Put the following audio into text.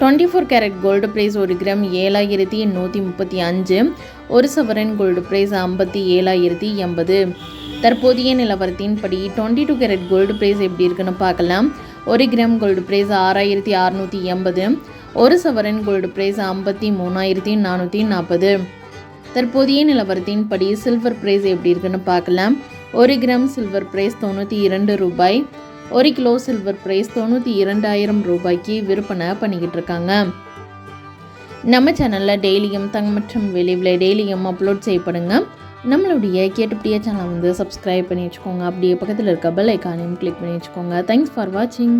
Twenty four carat gold price ஒரு gram ஏழாயிரத்தி நூற்றி முப்பத்தி அஞ்சு ஒரு சவரன் கோல்டு ப்ரைஸ் ஐம்பத்தி ஏழாயிரத்தி எண்பது. தற்போதைய நிலவரத்தின்படி twenty two carat gold price எப்படி இருக்குன்னு பார்க்கலாம். ஒரு கிராம் கோல்டு ப்ரைஸ் ஆறாயிரத்தி அறநூற்றி எண்பது ஒரு சவரன் கோல்டு ப்ரைஸ் ஐம்பத்தி மூணாயிரத்தி நானூற்றி நாற்பது தற்போதைய நிலவரத்தின்படி சில்வர் ப்ரைஸ் எப்படி இருக்குன்னு பார்க்கலாம். ஒரு கிராம் சில்வர் ப்ரைஸ் தொண்ணூற்றி இரண்டு ரூபாய் ஒரு கிலோ சில்வர் ப்ரைஸ் தொண்ணூற்றி இரண்டாயிரம் ரூபாய்க்கு விற்பனை பண்ணிக்கிட்டு இருக்காங்க நம்ம சேனலில் டெய்லியும் தங்க மற்றும் வெளிவில் டெய்லியும் அப்லோட் செய்யப்படுங்க. நம்மளுடைய கேட்டுப்படியே சேனலை வந்து சப்ஸ்கிரைப் பண்ணி வச்சுக்கோங்க. அப்படியே பக்கத்தில் இருக்க பெல் ஐக்கானையும் கிளிக் பண்ணி வச்சுக்கோங்க. தேங்க்ஸ் ஃபார் வாட்சிங்